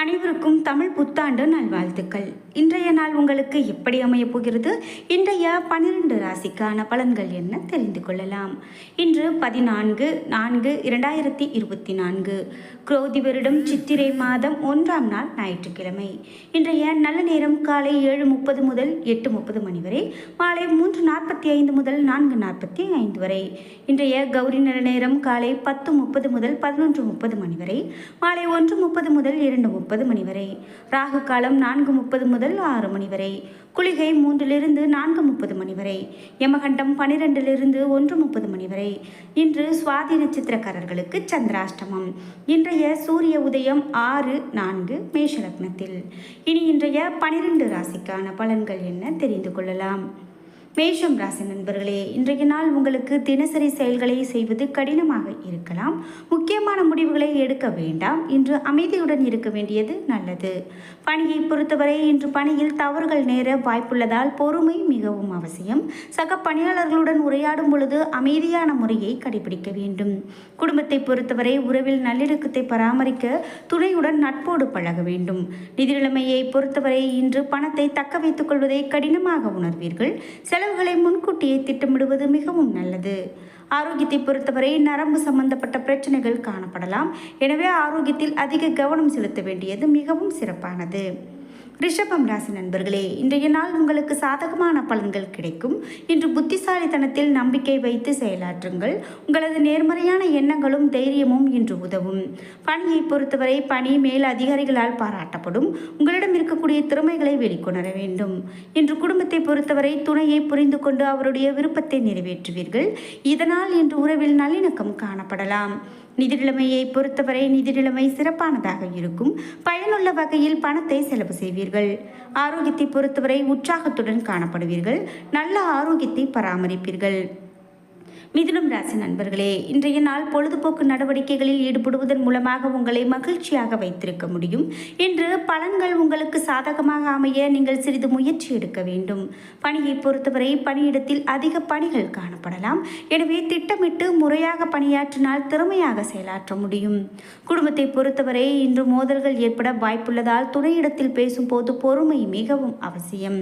அனைவருக்கும் தமிழ் புத்தாண்டு நல்வாழ்த்துக்கள். இன்றைய நாள் உங்களுக்கு எப்படி அமையப் போகிறது? இன்றைய பனிரெண்டு ராசிக்கான பலன்கள் என்ன தெரிந்து கொள்ளலாம். இன்று பதினான்கு நான்கு இரண்டாயிரத்தி இருபத்தி நான்கு. குரோதி வருடம் சித்திரை மாதம் ஒன்றாம் நாள் ஞாயிற்றுக்கிழமை. இன்றைய நல்ல நேரம் காலை ஏழு முப்பது முதல் எட்டு முப்பது மணி வரை மாலை மூன்று நாற்பத்தி ஐந்து முதல் நான்கு நாற்பத்தி ஐந்து வரை. இன்றைய கௌரி நல்ல நேரம் காலை பத்து முப்பது முதல் பதினொன்று முப்பது மணி வரை மாலை ஒன்று முப்பது முதல் இரண்டு முப்பது முப்பது மணி வரை. ராகு காலம் நான்கு முப்பது முதல் ஆறு மணி வரை. குளிகை மூன்றிலிருந்து நான்கு முப்பது மணி வரை. யமகண்டம் பனிரெண்டிலிருந்து ஒன்று முப்பது மணி வரை. இன்று சுவாதி நட்சத்திரக்காரர்களுக்கு சந்திராஷ்டமம். இன்றைய சூரிய உதயம் ஆறு நான்கு மேஷலக்னத்தில். இனி இன்றைய பனிரெண்டு ராசிக்கான பலன்கள் என்ன தெரிந்து கொள்ளலாம்? மேஷம் ராசி நண்பர்களே இன்றைய நாள் உங்களுக்கு தினசரி செயல்களை செய்வது கடினமாக இருக்கலாம். முக்கியமான முடிவுகளை எடுக்க வேண்டாம். இன்று அமைதியுடன் இருக்க வேண்டியது நல்லது. பணியை பொறுத்தவரை இன்று பணியில் தவறுகள் நேர வாய்ப்புள்ளதால் பொறுமை மிகவும் அவசியம். சக பணியாளர்களுடன் உரையாடும் பொழுது அமைதியான முறையை கடைபிடிக்க வேண்டும். குடும்பத்தை பொறுத்தவரை உறவில் நல்லிணக்கத்தை பராமரிக்க துணையுடன் நட்போடு பழக வேண்டும். நிதி நிலைமையை பொறுத்தவரை இன்று பணத்தை தக்க வைத்துக் கொள்வதை கடினமாக உணர்வீர்கள். செலவுகளை முன்கூட்டியே திட்டமிடுவது மிகவும் நல்லது. ஆரோக்கியத்தை பொறுத்தவரை நரம்பு சம்பந்தப்பட்ட பிரச்சனைகள் காணப்படலாம். எனவே ஆரோக்கியத்தில் அதிக கவனம் செலுத்த வேண்டியது மிகவும் சிறப்பானது. ரிஷபம் ராசி நண்பர்களே இன்றைய நாள் உங்களுக்கு சாதகமான பலன்கள் கிடைக்கும். இன்று புத்திசாலித்தனத்தில் நம்பிக்கை வைத்து செயலாற்றுங்கள். உங்களது நேர்மறையான எண்ணங்களும் தைரியமும் இன்று உதவும். பணியை பொறுத்தவரை பணி மேல் அதிகாரிகளால் பாராட்டப்படும். உங்களிடம் இருக்கக்கூடிய திறமைகளை வெளிக்கொணர வேண்டும். இன்று குடும்பத்தை பொறுத்தவரை துணையை புரிந்து கொண்டு அவருடைய விருப்பத்தை நிறைவேற்றுவீர்கள். இதனால் இன்று உறவில் நல்லிணக்கம் காணப்படலாம். நிதிநிலைமையை பொறுத்தவரை நிதிநிலைமை சிறப்பானதாக இருக்கும். பயனுள்ள வகையில் பணத்தை செலவு செய்வீர்கள். ஆரோக்கியத்தை பொறுத்தவரை உற்சாகத்துடன் காணப்படுவீர்கள். நல்ல ஆரோக்கியத்தை பராமரிப்பீர்கள். மிதுனம் ராசி நண்பர்களே இன்றைய நாள் பொழுதுபோக்கு நடவடிக்கைகளில் ஈடுபடுவதன் மூலமாக உங்களை மகிழ்ச்சியாக வைத்திருக்க முடியும். இன்று பலன்கள் உங்களுக்கு சாதகமாக அமைய நீங்கள் சிறிது முயற்சி எடுக்க வேண்டும். பணியை பொறுத்தவரை பணியிடத்தில் அதிக பணிகள் காணப்படலாம். எனவே திட்டமிட்டு முறையாக பணியாற்றினால் திறமையாக செயலாற்ற முடியும். குடும்பத்தை பொறுத்தவரை இன்று மோதல்கள் ஏற்பட வாய்ப்புள்ளதால் துணையிடத்தில் பேசும்போது பொறுமை மிகவும் அவசியம்.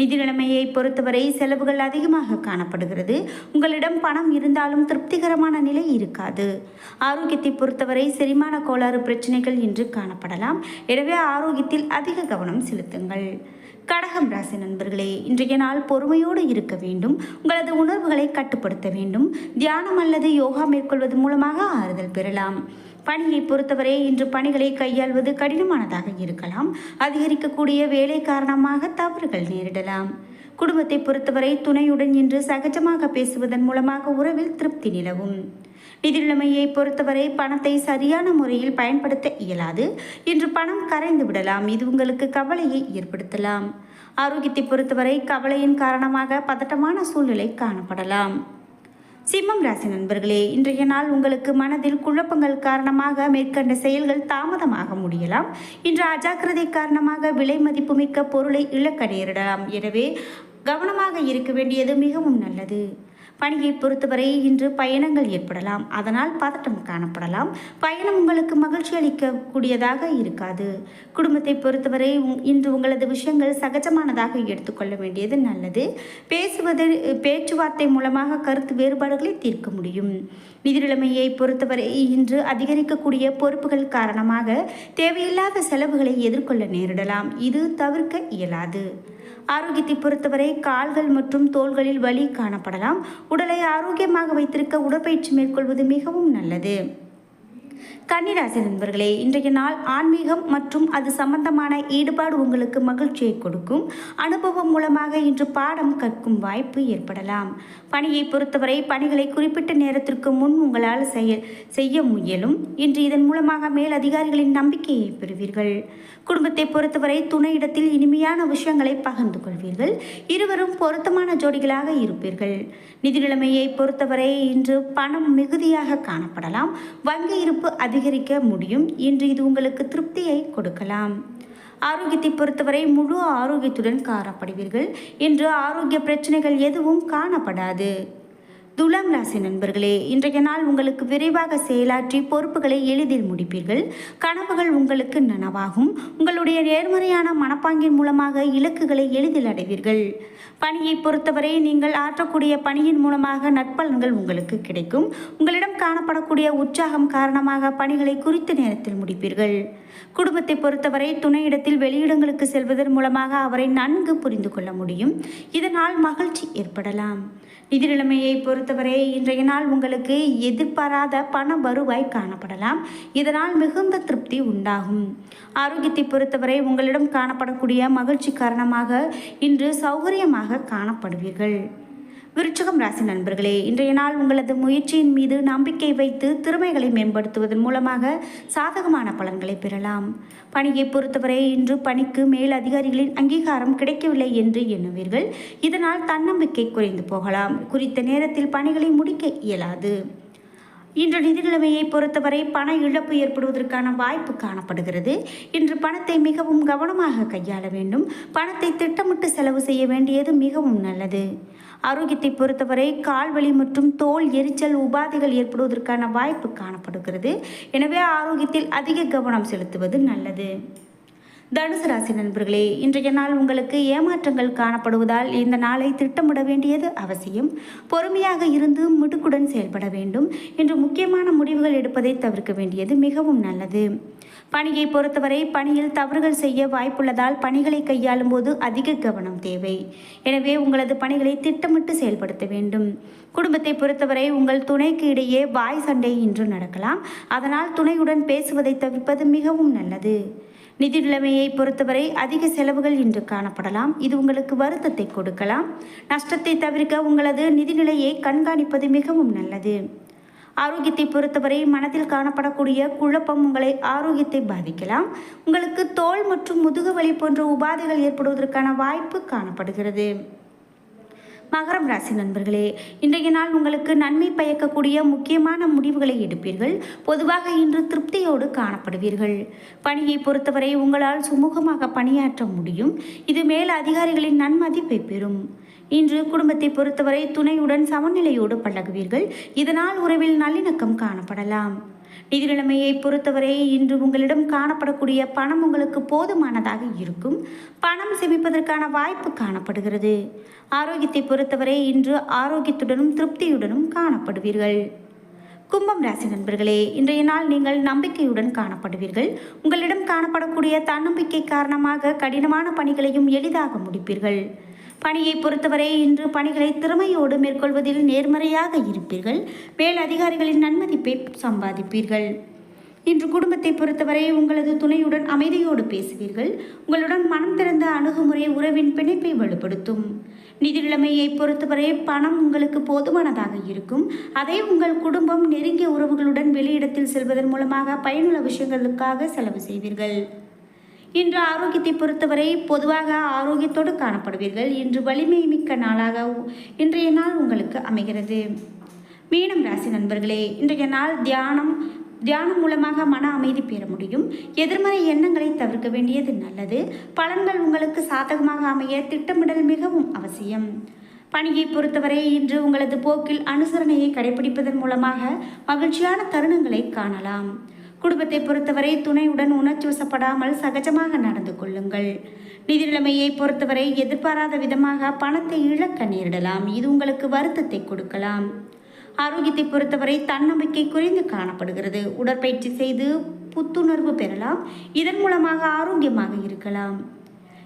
நிதி நிலைமையை பொறுத்தவரை செலவுகள் அதிகமாக காணப்படுகிறது. உங்களிடம் பணம் இருந்தாலும் திருப்திகரமான நிலை இருக்காது. ஆரோக்கியத்தை பொறுத்தவரை செரிமான கோளாறு பிரச்சனைகள் இன்று காணப்படலாம். எனவே ஆரோக்கியத்தில் அதிக கவனம் செலுத்துங்கள். கடகம் ராசி நண்பர்களே இன்றைய நாள் பொறுமையோடு இருக்க வேண்டும். உங்களது உணர்வுகளை கட்டுப்படுத்த வேண்டும். தியானம் அல்லது யோகா மேற்கொள்வது மூலமாக ஆறுதல் பெறலாம். பணியை பொறுத்தவரை இன்று பணிகளை கையாள்வது கடினமானதாக இருக்கலாம். அதிகரிக்கக்கூடிய வேலை காரணமாக தவறுகள் நேரிடலாம். குடும்பத்தை பொறுத்தவரை துணையுடன் இன்று சகஜமாக பேசுவதன் மூலமாக உறவில் திருப்தி நிலவும். நிதிநிலைமையை பொறுத்தவரை பணத்தை சரியான முறையில் பயன்படுத்த இயலாது. இன்று பணம் கரைந்து விடலாம். இது உங்களுக்கு கவலையை ஏற்படுத்தலாம். ஆரோக்கியத்தை பொறுத்தவரை கவலையின் காரணமாக பதட்டமான சூழ்நிலை காணப்படலாம். சிம்மம் ராசி நண்பர்களே இன்றைய நாள் உங்களுக்கு மனதில் குழப்பங்கள் காரணமாக மேற்கண்ட செயல்கள் தாமதமாக முடியலாம். இன்று அஜாக்கிரதை காரணமாக விலை மதிப்புமிக்க பொருளை இழக்க நேரிடலாம் எனவே கவனமாக இருக்க வேண்டியது மிகவும் நல்லது. பணியை பொறுத்தவரை இன்று பயணங்கள் ஏற்படலாம். அதனால் பதட்டம் காணப்படலாம். பயணம் உங்களுக்கு மகிழ்ச்சி அளிக்கக்கூடியதாக இருக்காது. குடும்பத்தை பொறுத்தவரை உங்- இன்று உங்களது விஷயங்கள் சகஜமானதாக எடுத்துக்கொள்ள வேண்டியது நல்லது. பேசுவது பேச்சுவார்த்தை மூலமாக கருத்து வேறுபாடுகளை தீர்க்க முடியும். நிதிநிலைமையை பொறுத்தவரை இன்று அதிகரிக்கக்கூடிய பொறுப்புகள் காரணமாக தேவையில்லாத செலவுகளை எதிர்கொள்ள நேரிடலாம். இது தவிர்க்க இயலாது. ஆரோக்கியத்தை பொறுத்தவரை கால்கள் மற்றும் தோள்களில் வலி காணப்படலாம். உடலை ஆரோக்கியமாக வைத்திருக்க உடற்பயிற்சி மேற்கொள்வது மிகவும் நல்லது. கன்னிராசி நண்பர்களே இன்றைய நாள் ஆன்மீகம் மற்றும் அது சம்பந்தமான ஈடுபாடு உங்களுக்கு மகிழ்ச்சியை கொடுக்கும். அனுபவம் மூலமாக இன்று பாடம் கற்கும் வாய்ப்பு ஏற்படலாம். பணியை பொறுத்தவரை பணிகளை குறிப்பிட்ட நேரத்திற்கு முன் உங்களால் செய்ய செய்ய முயலும். இன்று இதன் மூலமாக மேல் அதிகாரிகளின் நம்பிக்கையை பெறுவீர்கள். குடும்பத்தை பொறுத்தவரை துணையிடத்தில் இனிமையான விஷயங்களை பகிர்ந்து கொள்வீர்கள். இருவரும் பொருத்தமான ஜோடிகளாக இருப்பீர்கள். நிதி நிலைமையை பொறுத்தவரை இன்று பணம் மிகுதியாக காணப்படலாம். வங்கி இருப்பு அதிகரிக்க முடியும் இன்று இது உங்களுக்கு திருப்தியை கொடுக்கலாம். ஆரோக்கியத்தை பொறுத்தவரை முழு ஆரோக்கியத்துடன் காணப்படுவீர்கள். இன்று ஆரோக்கிய பிரச்சனைகள் எதுவும் காணப்படாது. துலாம் ராசி நண்பர்களே இன்றைய நாள் உங்களுக்கு விரைவாக செயலாற்றி பொறுப்புகளை எளிதில் முடிப்பீர்கள். கனவுகள் உங்களுக்கு நனவாகும். உங்களுடைய நேர்மறையான மனப்பாங்கின் மூலமாக இலக்குகளை எளிதில் அடைவீர்கள். பணியை பொறுத்தவரை நீங்கள் ஆற்றக்கூடிய பணியின் மூலமாக நற்பலன்கள் உங்களுக்கு கிடைக்கும். உங்களிடம் காணப்படக்கூடிய உற்சாகம் காரணமாக பணிகளை குறித்த நேரத்தில் முடிப்பீர்கள். குடும்பத்தை பொறுத்தவரை துணையிடத்தில் வெளியிடங்களுக்கு செல்வதன் மூலமாக அவரை நன்கு புரிந்து கொள்ள முடியும். இதனால் மகிழ்ச்சி ஏற்படலாம். நிதி நிலைமையை பொறுத்தவரை இன்றைய நாள் உங்களுக்கு எதிர்பாராத பண வருவாய் காணப்படலாம். இதனால் மிகுந்த திருப்தி உண்டாகும். ஆரோக்கியத்தை பொறுத்தவரை உங்களிடம் காணப்படக்கூடிய மகிழ்ச்சி காரணமாக இன்று சௌகரியமாக காணப்படுவீர்கள். விருச்சகம் ராசி நண்பர்களே இன்றைய நாள் உங்களது முயற்சியின் மீது நம்பிக்கை வைத்து திறமைகளை மேம்படுத்துவதன் மூலமாக சாதகமான பலன்களை பெறலாம். பணியை பொறுத்தவரை இன்று பணிக்கு மேல் அதிகாரிகளின் அங்கீகாரம் கிடைக்கவில்லை என்று எண்ணுவீர்கள். இதனால் தன்னம்பிக்கை குறைந்து போகலாம். குறித்த நேரத்தில் பணிகளை முடிக்க இயலாது. இன்று நிதி நிலைமையை பொறுத்தவரை பண இழப்பு ஏற்படுவதற்கான வாய்ப்பு காணப்படுகிறது. இன்று பணத்தை மிகவும் கவனமாக கையாள வேண்டும். பணத்தை திட்டமிட்டு செலவு செய்ய வேண்டியது மிகவும் நல்லது. ஆரோக்கியத்தை பொறுத்தவரை கால்வலி மற்றும் தோல் எரிச்சல் உபாதைகள் ஏற்படுவதற்கான வாய்ப்பு காணப்படுகிறது. எனவே ஆரோக்கியத்தில் அதிக கவனம் செலுத்துவது நல்லது. தனுசு ராசி நண்பர்களே இன்றைய நாள் உங்களுக்கு ஏமாற்றங்கள் காணப்படுவதால் இந்த நாளை திட்டமிட வேண்டியது அவசியம். பொறுமையாக இருந்து மிடுக்குடன் செயல்பட வேண்டும். என்று முக்கியமான முடிவுகள் எடுப்பதை தவிர்க்க வேண்டியது மிகவும் நல்லது. பணியை பொறுத்தவரை பணியில் தவறுகள் செய்ய வாய்ப்புள்ளதால் பணிகளை கையாளும் போது அதிக கவனம் தேவை. எனவே உங்களது பணிகளை திட்டமிட்டு செயல்படுத்த வேண்டும். குடும்பத்தை பொறுத்தவரை உங்கள் துணைக்கு இடையே வாய் சண்டை இன்று நடக்கலாம். அதனால் துணையுடன் பேசுவதை தவிர்ப்பது மிகவும் நல்லது. நிதி நிலைமையை பொறுத்தவரை அதிக செலவுகள் இன்று காணப்படலாம். இது உங்களுக்கு வருத்தத்தை கொடுக்கலாம். நஷ்டத்தை தவிர்க்க உங்களது நிதிநிலையை கண்காணிப்பது மிகவும் நல்லது. ஆரோக்கியத்தை பொறுத்தவரை மனதில் காணப்படக்கூடிய குழப்பம் உங்களை ஆரோக்கியத்தை பாதிக்கலாம். உங்களுக்கு தோல் மற்றும் முதுகு வலி போன்ற உபாதைகள் ஏற்படுவதற்கான வாய்ப்பு காணப்படுகிறது. மகரம் ராசி நண்பர்களே இன்றைய நாள் உங்களுக்கு நன்மை பயக்கக்கூடிய முக்கியமான முடிவுகளை எடுப்பீர்கள். பொதுவாக இன்று திருப்தியோடு காணப்படுவீர்கள். பணியை பொறுத்தவரை உங்களால் சுமூகமாக பணியாற்ற முடியும். இது மேல் அதிகாரிகளின் நன்மதிப்பை பெறும். இன்று குடும்பத்தை பொறுத்தவரை துணையுடன் சமநிலையோடு பழகுவீர்கள். இதனால் உறவில் நல்லிணக்கம் காணப்படலாம். நிதிநிலைமையை பொறுத்தவரை இன்று உங்களிடம் காணப்படக்கூடிய பணம் உங்களுக்கு போதுமானதாக இருக்கும். பணம் சேமிப்பதற்கான வாய்ப்பு காணப்படுகிறது. ஆரோக்கியத்தை பொறுத்தவரை இன்று ஆரோக்கியத்துடனும் திருப்தியுடனும் காணப்படுவீர்கள். கும்பம் ராசி நண்பர்களே இன்றைய நாள் நீங்கள் நம்பிக்கையுடன் காணப்படுவீர்கள். உங்களிடம் காணப்படக்கூடிய தன்னம்பிக்கை காரணமாக கடினமான பணிகளையும் எளிதாக முடிப்பீர்கள். பணியை பொறுத்தவரை இன்று பணிகளை திறமையோடு மேற்கொள்வதில் நேர்மறையாக இருப்பீர்கள். மேல் அதிகாரிகளின் நன்மதிப்பை சம்பாதிப்பீர்கள். இன்று குடும்பத்தை பொறுத்தவரை உங்களது துணையுடன் அமைதியோடு பேசுவீர்கள். உங்களுடன் மனம் திறந்த அணுகுமுறை உறவின் பிணைப்பை வலுப்படுத்தும். நிதி நிலைமையை பொறுத்தவரை பணம் உங்களுக்கு போதுமானதாக இருக்கும். அதை உங்கள் குடும்பம் நெருங்கிய உறவுகளுடன் வெளியிடத்தில் செல்வதன் மூலமாக பயனுள்ள விஷயங்களுக்காக செலவு செய்வீர்கள். இன்று ஆரோக்கியத்தை பொறுத்தவரை பொதுவாக ஆரோக்கியத்தோடு காணப்படுவீர்கள். இன்று வலிமை மிக்க நாளாக இன்றைய நாள் உங்களுக்கு அமைகிறது. மீனம் ராசி நண்பர்களே இன்றைய நாள் தியானம் தியானம் மூலமாக மன அமைதி பெற முடியும். எதிர்மறை எண்ணங்களை தவிர்க்க வேண்டியது நல்லது. பலன்கள் உங்களுக்கு சாதகமாக அமைய திட்டமிடல் மிகவும் அவசியம். பணியை பொறுத்தவரை இன்று உங்களது போக்கில் அனுசரணையை கடைபிடிப்பதன் மூலமாக மகிழ்ச்சியான தருணங்களை காணலாம். குடும்பத்தை பொறுத்தவரை துணையுடன் உணர்ச்சி வசப்படாமல் சகஜமாக நடந்து கொள்ளுங்கள். நிதி நிலைமையை பொறுத்தவரை எதிர்பாராத விதமாக பணத்தை இழக்க நேரிடலாம். இது உங்களுக்கு வருத்தத்தை கொடுக்கலாம். ஆரோக்கியத்தை பொறுத்தவரை தன்னம்பிக்கை குறைந்து காணப்படுகிறது. உடற்பயிற்சி செய்து புத்துணர்வு பெறலாம். இதன் மூலமாக ஆரோக்கியமாக இருக்கலாம்.